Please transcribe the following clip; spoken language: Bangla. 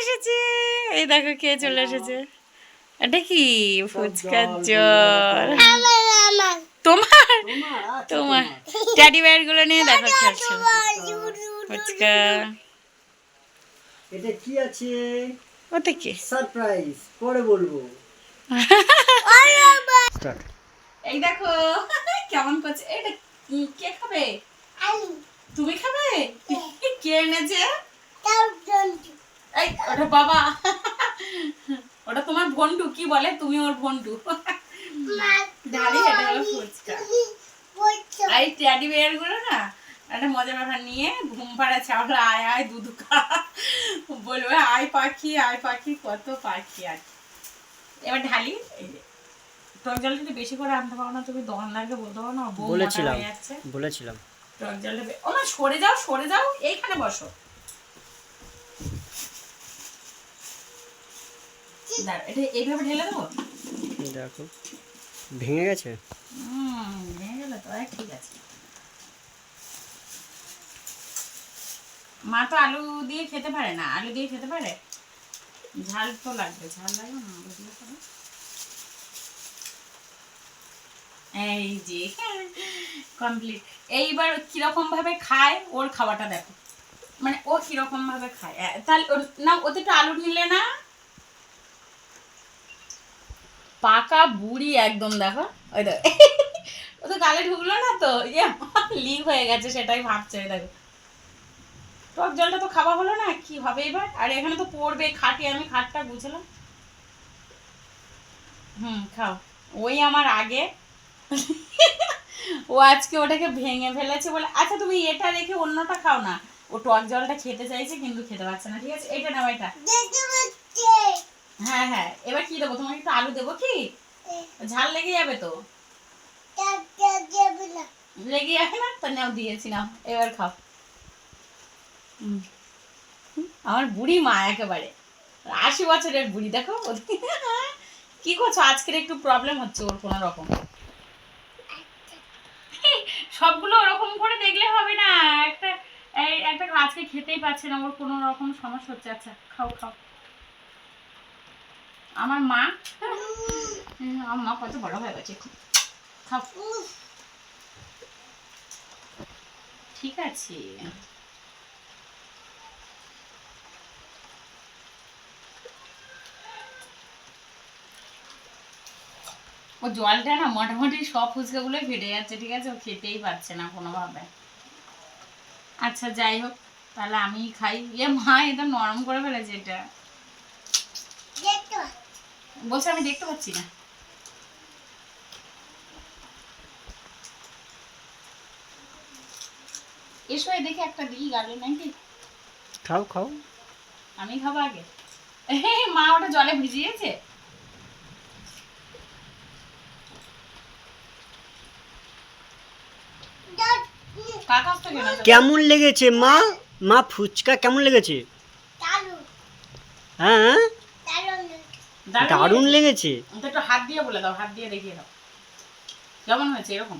এসেছে। এই দেখো কে চলে এসেছে। এটা কি ফুচকার জল তোমার? তোমার ট্যাডি ব্যাগগুলো নিয়ে দেখো খেলছো। ফুচকা। এটা কি আছে? ওতে কি? সারপ্রাইজ পরে বলব। এই দেখো কেমন করছে? এটা কি? কে খাবে? তুমি খাবে? কে এনেছে? এই ওটা বাবা। ওটা তোমার ভন্ডু কি বলে? তুমি ওর ভন্ডু ঢালি এটা হলো ফুচকা। এই ট্যাডি বেয়ারগুলো না একটা মজা ব্যাপার নিয়ে ঘুম পাড়া চাওলা আয় আয় দুধ বলবে আয় পাখি আয় পাখি কত পাখি আর এবার ঢালি এই যে টক জল যদি বেশি করে আনতে পারো না তুমি দোকান লাগে বলতে পারো না বলেছিলাম বলেছিলাম। টক জলটা ও সরে যাও সরে যাও এইখানে বসো। দাঁড়াও, এটা এইভাবে ঢেলে দেবো? দেখো। ভেঙে গেছে? হুম ভেঙে গেলে তো ঠিক আছে। মা তো আলু দিয়ে খেতে পারে না আলু দিয়ে খেতে পারে? ঝাল তো লাগবে ঝাল লাগবে না আলু দিয়ে খাবে এই যে কমপ্লিট এইবার কীরকম ভাবে খায় ওর খাওয়াটা দেখো। মানে ও কীরকম ভাবে খায়। তাহলে না ওতে একটু আলু নিলে না পাকা বুড়ি একদম, দেখো। ওই দেখো। ও তো গালে ঢুকলো না তো ইয়ে লিক হয়ে গেছে, সেটাই ভাবছে দেখো। টক জলটা তো খাওয়া হলো না, কি হবে এবার? আর এখানে তো পড়বে, খাটে, আমি খাটটা বুঝলাম হুম, খাও। ওই আমার আগে। ও আজকে ওটাকে ভেঙে ফেলেছে বলে আচ্ছা তুমি এটা রেখে অন্যটা খাও না। ও টক জলটা খেতে চাইছে, কিন্তু খেতে পারছে না। ঠিক আছে, এটা নাও, এটা। হ্যাঁ হ্যাঁ। এবার কি দেবো? তোমাকে একটু আলু দেবো কি? ঝাল লেগে যাবে তো? লেগে যাবে না? তো নাও, দিয়েছি, নাও। এবার খাও। আমার বুড়ি মা একেবারে। আশি বছরের বুড়ি, দেখো। কি করছ? আজকের একটু প্রবলেম হচ্ছে ওর কোনো রকম। সবগুলো ওরকম করে দেখলে হবে না। একটা একটা আজকে খেতেই পাচ্ছে না। ওর কোনো রকম সমস্যা হচ্ছে। আচ্ছা খাও খাও। আমার মা আমার মা কত বড় হয়ে গেছে ঠিক আছে। ও জলটা না মোটামুটি সব ফুচকা ফুচকাগুলো ফেটে যাচ্ছে, ঠিক আছে? ও খেতেই পারছে না কোনোভাবে। আচ্ছা যাই হোক, তাহলে আমি খাই। এ মা এটা নরম করে ফেলেছে এটা। বলছে আমি দেখতে পাচ্ছি না। এসো দেখে একটা দিই গালে নাকি খাও খাও। আমি খাব আগে। মা ওটা জলে ভিজিয়েছে। কেমন লেগেছে মা? মা ফুচকা কেমন লেগেছে? হ্যাঁ। দারুণ। লেগেছে। একটু হাত দিয়ে বলে দাও হাত দিয়ে দেখিয়ে দাও। কেমন হয়েছে এরকম?